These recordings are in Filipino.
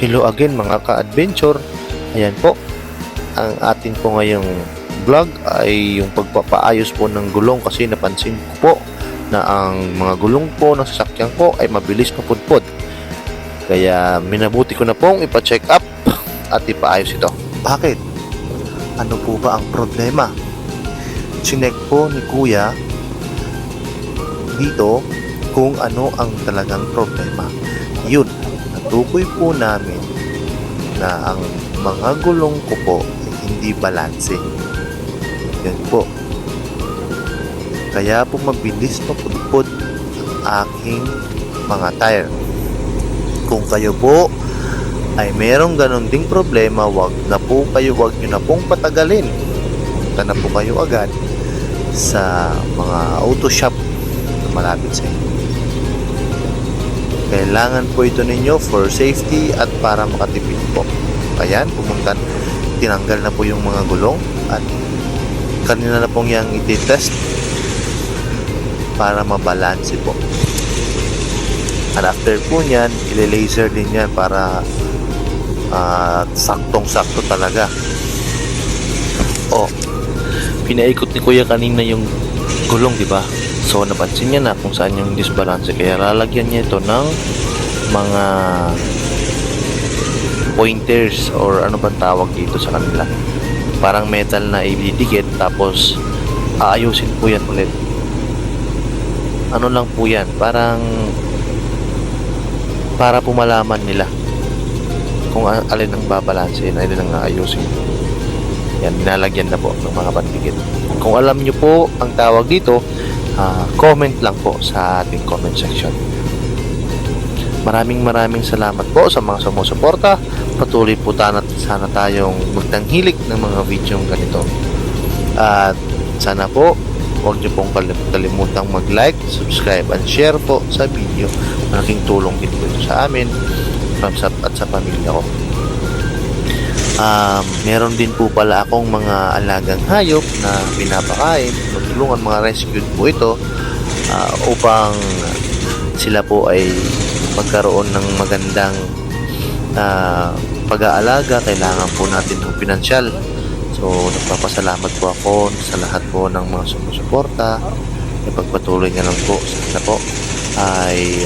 Hello again mga ka-adventure. Ayan po. Ang atin po ngayong vlog ay yung pagpapaayos po ng gulong kasi napansin ko po na ang mga gulong po ng sasakyan ko ay mabilis mapudpod. Kaya minabuti ko na pong ipa-check up at ipaayos ito. Bakit? Ano po ba ang problema? Sinek po ni Kuya dito kung ano ang talagang problema. Yun, natukoy po namin na ang mga gulong ko po ay hindi balanse. Yan po. Kaya po mabilis mapudpod ang aking mga tire. Kung kayo po ay merong ganon ding problema, wag na po kayo, wag nyo na pong patagalin. Punta na po kayo agad sa mga auto shop na malapit sa inyo. Kailangan po ito ninyo for safety at para makatipid po. Ayan, pumunta, tinanggal na po yung mga gulong at kanina na pong yung ititest para mabalanse po. At after po niyan, ile-laser din yan para ah, saktong-sakto talaga. Oh, pinaikot ni Kuya kanina yung gulong, di ba? So, napansin niya na kung saan yung disbalance. Kaya lalagyan niya ito ng mga pointers or ano bang tawag dito sa kanila. Parang metal na ididikit tapos aayusin po yan ulit. Ano lang po yan, parang para po malaman nila kung alin ang babalansin, alin ang aayusin. Yan, nilalagyan na po ng mga pandikit. Kung alam nyo po ang tawag dito, ah, comment lang po sa ating comment section. Maraming maraming salamat po sa mga sumusuporta. Patuloy po sana, sana tayong magtanghilik ng mga video ganito. At sana po, huwag niyo pong kalim- kalimutang mag-like, subscribe, and share po sa video. Malaking tulong din po sa amin at sa pamilya ko. Um, meron din po pala akong mga alagang hayop na pinapakain. Tutulungan mga rescued po ito ah, upang sila po ay magkaroon ng magandang ah, pag-aalaga. Kailangan po natin ng pinansyal. So, nagpapasalamat po ako sa lahat po ng mga sumusuporta. Ipagpatuloy nga lang po. Sana po ay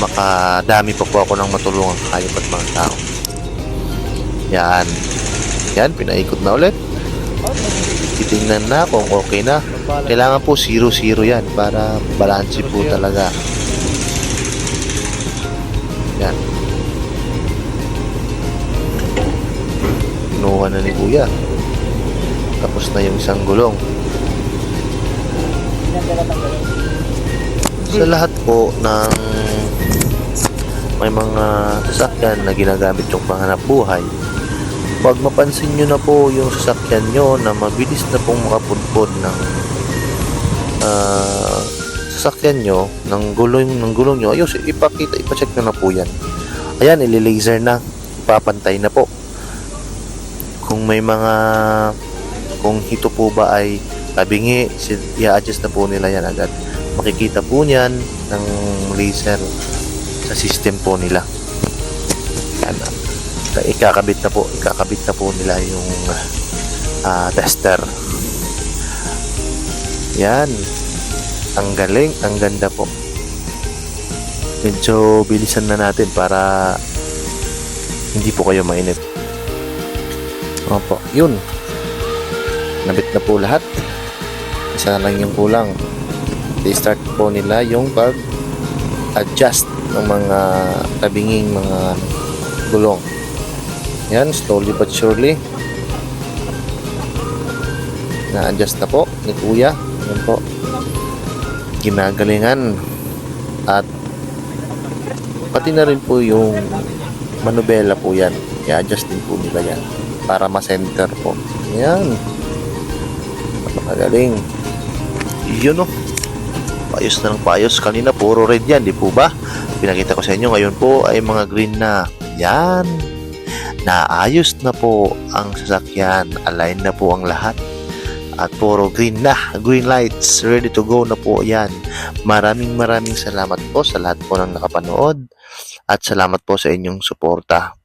makadami pa po ako ng matulungan hayop at mga tao. Yan. Yan, pinaikot na ulit. Titingnan na kung okay na. Kailangan po 0-0 yan para balanse po talaga. Yan. Kinuha na ni Kuya. Tapos na yung isang gulong. Sa lahat po ng may mga sasakyan na ginagamit yung panghanap buhay, pag mapansin nyo na po yung sasakyan nyo na mabilis na pong makapudpod ng ah, sasakyan nyo, ng gulong, ng gulong nyo, ayos, ipakita, ipacheck nyo na po yan. Ayan, ililaser na, papantay na po. Kung may mga, kung ito po ba ay tabingi, si- i-adjust na po nila yan agad. Makikita po niyan ng laser sa system po nila. Ikakabit na po, ikakabit na po nila yung ah, tester. Yan. Ang galing, ang ganda po. Medyo bilisan na natin para hindi po kayo mainip. Opo, yun. Nabit na po lahat. Isa lang yung kulang. I-start po nila yung pag-adjust ng mga tabinging mga gulong. Yan, slowly but surely. Na-adjust na po ni Kuya. Yan po. Ginagalingan. At pati na rin po yung manubela po yan. I-adjust din po nila yan. Para ma-center po. Yan. Napakagaling. Yun o. Paayos na ng paayos. Kanina puro red yan, di po ba? Pinakita ko sa inyo. Ngayon po ay mga green na. Yan. Naayos na po ang sasakyan. Align na po ang lahat. At puro green na. Green lights. Ready to go na po yan. Maraming maraming salamat po sa lahat po ng nakapanood. at salamat po sa inyong suporta.